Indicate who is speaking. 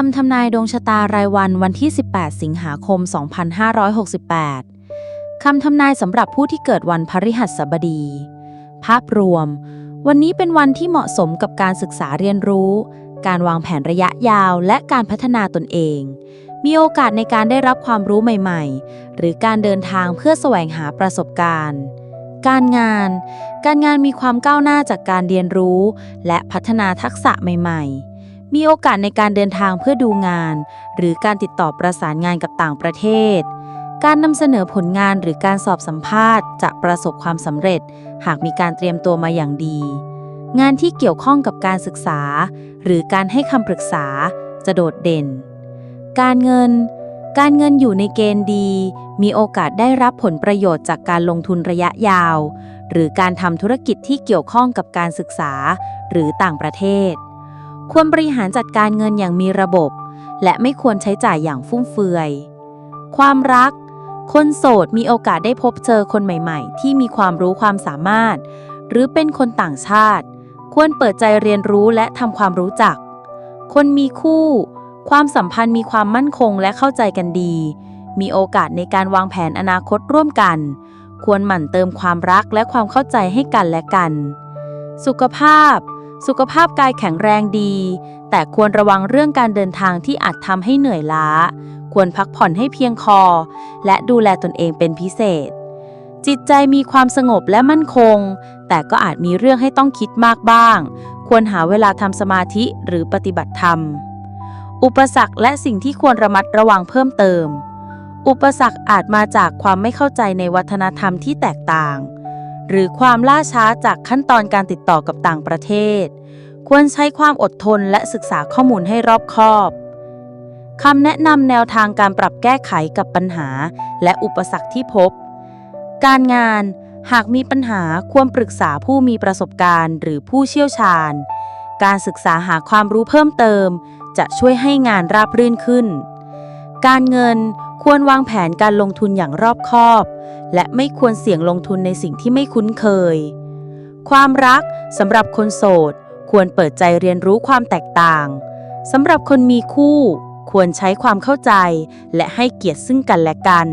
Speaker 1: คำทำนายดวงชะตารายวันวันที่ 18 สิงหาคม 2568 คำทำนายสำหรับผู้ที่เกิดวันพฤหัสบดี ภาพรวม วันนี้เป็นวันที่เหมาะสมกับการศึกษาเรียนรู้ การวางแผนระยะยาวและการพัฒนาตนเอง มีโอกาสในการได้รับความรู้ใหม่ๆ หรือการเดินทางเพื่อแสวงหาประสบการณ์การงาน การงานมีความก้าวหน้าจากการเรียนรู้ และพัฒนาทักษะใหม่ ๆ มีโอกาสในการเดินทางเพื่อดูงาน หรือการติดต่อประสานงานกับต่างประเทศ การนำเสนอผลงานหรือการสอบสัมภาษณ์จะประสบความสำเร็จ หากมีการเตรียมตัวมาอย่างดี งานที่เกี่ยวข้องกับการศึกษา หรือการให้คำปรึกษาจะโดดเด่น การเงิน การเงินอยู่ในเกณฑ์ดี มีโอกาสได้รับผลประโยชน์จากการลงทุนระยะยาว หรือการทำธุรกิจที่เกี่ยวข้องกับการศึกษา หรือต่างประเทศ ควรบริหารจัดการเงินอย่างมีระบบ และไม่ควรใช้จ่ายอย่างฟุ่มเฟือย ความรัก คนโสดมีโอกาสได้พบเจอคนใหม่ๆ ที่มีความรู้ความสามารถ หรือเป็นคนต่างชาติ ควรเปิดใจเรียนรู้และทำความรู้จัก คนมีคู่ ความสัมพันธ์มีความมั่นคงและเข้าใจกันดี มีโอกาสในการวางแผนอนาคตร่วมกัน ควรหมั่นเติมความรักและความเข้าใจให้กันและกัน สุขภาพ สุขภาพกายแข็งแรงดี แต่ควรระวังเรื่องการเดินทางที่อาจทำให้เหนื่อยล้า ควรพักผ่อนให้เพียงพอและดูแลตนเองเป็นพิเศษ จิตใจมีความสงบและมั่นคง แต่ก็อาจมีเรื่องให้ต้องคิดมากบ้าง ควรหาเวลาทำสมาธิหรือปฏิบัติธรรม อุปสรรคและสิ่งที่ควรระมัดระวังเพิ่มเติม อุปสรรคอาจมาจากความไม่เข้าใจในวัฒนธรรมที่แตกต่าง หรือความล่าช้าจากขั้นตอนการติดต่อกับต่างประเทศ ควรใช้ความอดทนและศึกษาข้อมูลให้รอบคอบคำแนะนำแนวทางการปรับแก้ไขกับปัญหา และอุปสรรคที่พบ การงานหากมีปัญหาควรปรึกษาผู้มีประสบการณ์หรือผู้เชี่ยวชาญ การศึกษาหาความรู้เพิ่มเติม จะช่วยให้งานราบรื่นขึ้น การเงินควรวางแผนการลงทุนอย่างรอบคอบ และไม่ควรเสี่ยงลงทุนในสิ่งที่ไม่คุ้นเคย ความรักสำหรับคนโสด ควรเปิดใจเรียนรู้ความแตกต่างสำหรับคนมีคู่ ควรใช้ความเข้าใจ และให้เกียรติซึ่งกันและกัน